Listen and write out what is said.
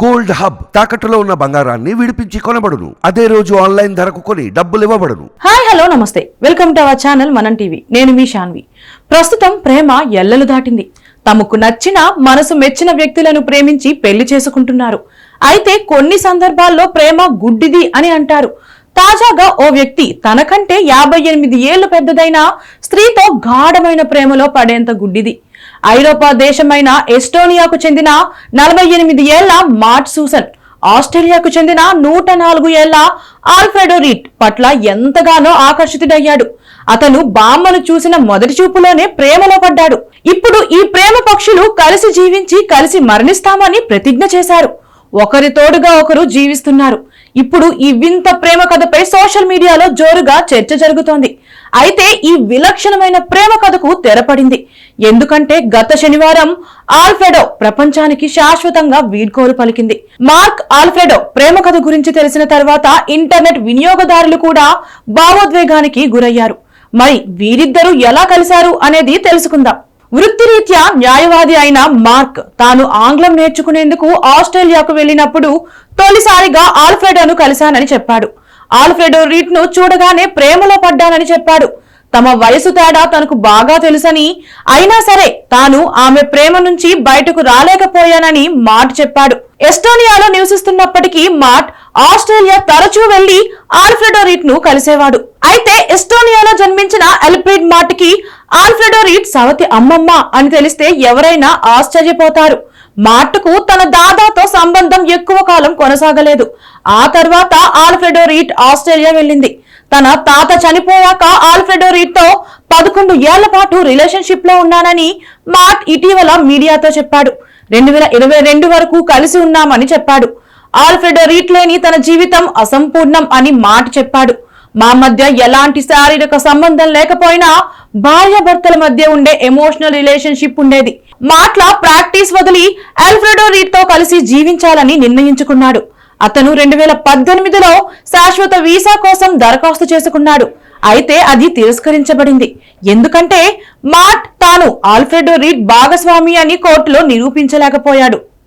Gold hub తాకట్టులో ఉన్న బంగారాన్ని విడిపించి కొనబడును. అదే రోజు ఆన్లైన్ ధరకు కొని డబ్బులు ఇవ్వబడును. హాయ్ హలో నమస్తే. Welcome to our channel Manam TV. నేను మీ శాన్వి ప్రస్తుతం ప్రేమ ఎల్లలు దాటింది. తమకు నచ్చిన మనసు మెచ్చిన వ్యక్తులను ప్రేమించి పెళ్ళి చేసుకుంటున్నారు. అయితే కొన్ని సందర్భాల్లో ప్రేమ గుడ్డిది అని అంటారు. తాజాగా ఓ వ్యక్తి తనకంటే యాభై ఎనిమిది ఏళ్ళు పెద్దదైన స్త్రీతో గాఢమైన ప్రేమలో పడేంత గుడ్డిది. ఐరోపా దేశమైన ఎస్టోనియాకు చెందిన నలభై ఎనిమిది ఏళ్ళ మార్ట్ సూసన్ ఆస్ట్రేలియాకు చెందిన నూట నాలుగు ఏళ్ళ ఆల్ఫ్రెడో రీట్ పట్ల ఎంతగానో ఆకర్షితుడయ్యాడు. అతను బామ్మను చూసిన మొదటి చూపులోనే ప్రేమలో పడ్డాడు. ఇప్పుడు ఈ ప్రేమ పక్షులు కలిసి జీవించి కలిసి మరణిస్తామని ప్రతిజ్ఞ చేశారు. ఒకరి తోడుగా ఒకరు జీవిస్తున్నారు. ఇప్పుడు ఈ వింత ప్రేమ కథపై సోషల్ మీడియాలో జోరుగా చర్చ జరుగుతోంది. అయితే ఈ విలక్షణమైన ప్రేమ కథకు తెరపడింది. ఎందుకంటే గత శనివారం ఆల్ఫ్రెడో ప్రపంచానికి శాశ్వతంగా వీడ్కోలు పలికింది. మార్క్ ఆల్ఫ్రెడో ప్రేమ కథ గురించి తెలిసిన తర్వాత ఇంటర్నెట్ వినియోగదారులు కూడా భావోద్వేగానికి గురయ్యారు. మరి వీరిద్దరూ ఎలా కలిశారు అనేది తెలుసుకుందాం. వృత్తిరీత్యా న్యాయవాది అయిన మార్క్ తాను ఆంగ్లం నేర్చుకునేందుకు ఆస్ట్రేలియాకు వెళ్ళినప్పుడు తొలిసారిగా ఆల్ఫ్రెడోను కలిశానని చెప్పాడు. ఆల్ఫ్రెడో రీట్ను చూడగానే ప్రేమలో పడ్డానని చెప్పాడు. తమ వయసు తేడా తనకు బాగా తెలుసని అయినా సరే తాను ఆమె ప్రేమ నుంచి బయటకు రాలేకపోయానని మాట్ చెప్పాడు. ఎస్టోనియాలో నివసిస్తున్నప్పటికీ మాట్ ఆస్ట్రేలియా తరచూ వెళ్ళి ఆల్ఫ్రెడో రీట్ను కలిసేవాడు. అయితే ఎస్టోనియాలో జన్మించిన ఎల్ఫ్రెడ్ మాట్కి ఆల్ఫ్రెడో రీట్ సవతి అమ్మమ్మ అని తెలిస్తే ఎవరైనా ఆశ్చర్యపోతారు. మార్టుకు తన దాదాతో సంబంధం ఎక్కువ కాలం కొనసాగలేదు. ఆ తర్వాత ఆల్ఫ్రెడో రీట్ ఆస్ట్రేలియా వెళ్ళింది. తన తాత చనిపోయాక ఆల్ఫ్రెడో రీట్తో పదకొండు ఏళ్ళ పాటు రిలేషన్షిప్లో ఉన్నానని మార్ట్ ఇటీవల మీడియాతో చెప్పాడు. రెండు వేల ఇరవై రెండు వరకు కలిసి ఉన్నామని చెప్పాడు. ఆల్ఫ్రెడో రీట్ లేని తన జీవితం అసంపూర్ణం అని మాట చెప్పాడు. మా మధ్య ఎలాంటి శారీరక సంబంధం లేకపోయినా భార్యాభర్తల మధ్య ఉండే ఎమోషనల్ రిలేషన్షిప్ ఉండేది. మాట్ల ప్రాక్టీస్ వదిలి ఆల్ఫ్రెడో రీట్తో కలిసి జీవించాలని నిర్ణయించుకున్నాడు. అతను రెండు వేల పద్దెనిమిదిలో శాశ్వత వీసా కోసం దరఖాస్తు చేసుకున్నాడు. అయితే అది తిరస్కరించబడింది. ఎందుకంటే మాట్ తాను ఆల్ఫ్రెడో రీడ్ భాగస్వామి అని కోర్టులో నిరూపించలేకపోయాడు.